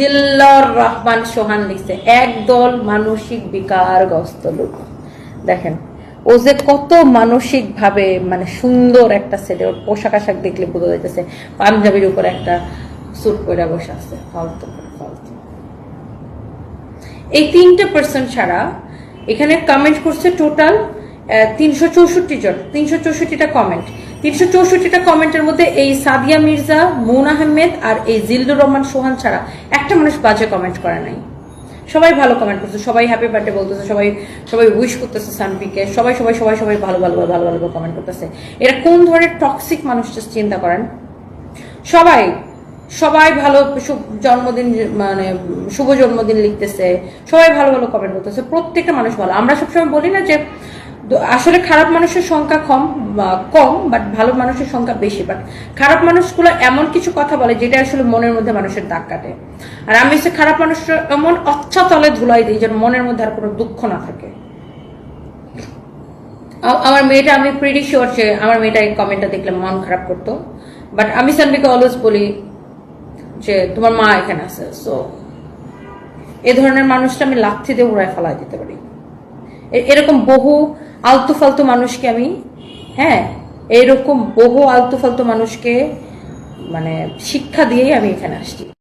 দিল্লার রহমান সোহান লিখছে, একদল মানসিক বিকারগ্রস্ত লোক। দেখেন, ও যে কত মানসিক ভাবে মানে সুন্দর একটা ছেলে, ওর পোশাক আশাক দেখলে বোঝা যাইতেছে পাঞ্জাবির উপর একটা স্যুট পরে বসে আছে। ফালতু ফালতু। এই তিনটে পার্সন ছাড়া এখানে কমেন্ট করছে টোটাল তিনশো চৌষট্টি জন। তিনশো চৌষট্টিটা কমেন্ট তিনশো চৌষট্টিটা কমেন্টের মধ্যে এই সাদিয়া মির্জা, মৌন আহমেদ আর এই জিল্লুর রহমান সোহান ছাড়া একটা মানুষ বাজে কমেন্ট করে নাই। সবাই ভালো কমেন্ট করছে, সবাই হ্যাপি বার্থডে বলতেছে, সবাই সবাই উইশ করতেছে সানপিকে, সবাই সবাই সবাই সবাই ভালো ভালো ভালো ভালো কমেন্ট করতেছে। এরা কোন ধরনের টক্সিক মানুষ চিন্তা করেন? সবাই সবাই ভালো জন্মদিন মানে শুভ জন্মদিন লিখতেছে, সবাই ভালো ভালো কমেন্ট করতেছে, প্রত্যেকটা মানুষ ভালো। আমরা সবসময় বলি না যে আসলে খারাপ মানুষের সংখ্যা কম কম বাট ভালো মানুষের সংখ্যা বেশি বাট খারাপ মানুষগুলো এমন কিছু কথা বলে যেটা আসলে মনের মধ্যে মানুষের দাগ কাটে। আর আমি হচ্ছে খারাপ মানুষের এমন অচ্ছা তলে ধুলাই দিই যেন মনের মধ্যে আর কোনো দুঃখ না থাকে। আমার মেয়েটা, আমি প্রিটি শিওর যে আমার মেয়েটা এই কমেন্টটা দেখলে মন খারাপ করতো। বাট আমি সানবিকে অলওয়েজ বলি যে, তোমার মা এখানে আছে সো এ ধরনের মানুষটা আমি লাথি দিয়ে উড়ায় ফেলাই দিতে পারি। এরকম বহু আলতু ফালতু মানুষকে আমি হ্যাঁ এরকম বহু আলতু ফালতু মানুষকে মানে শিক্ষা দিয়েই আমি এখানে আসছি।